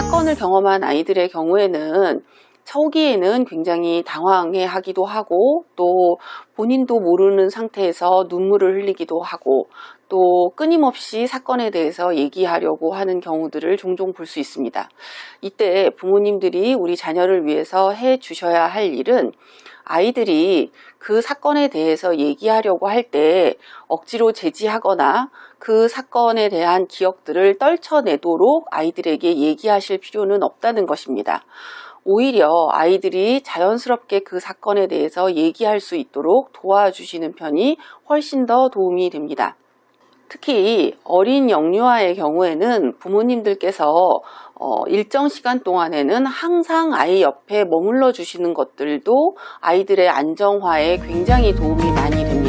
사건을 경험한 아이들의 경우에는 초기에는 굉장히 당황해 하기도 하고 또 본인도 모르는 상태에서 눈물을 흘리기도 하고 또 끊임없이 사건에 대해서 얘기하려고 하는 경우들을 종종 볼 수 있습니다. 이때 부모님들이 우리 자녀를 위해서 해 주셔야 할 일은 아이들이 그 사건에 대해서 얘기하려고 할 때 억지로 제지하거나 그 사건에 대한 기억들을 떨쳐내도록 아이들에게 얘기하실 필요는 없다는 것입니다. 오히려 아이들이 자연스럽게 그 사건에 대해서 얘기할 수 있도록 도와주시는 편이 훨씬 더 도움이 됩니다. 특히 어린 영유아의 경우에는 부모님들께서 어, 일정 시간 동안에는 항상 아이 옆에 머물러 주시는 것들도 아이들의 안정화에 굉장히 도움이 많이 됩니다.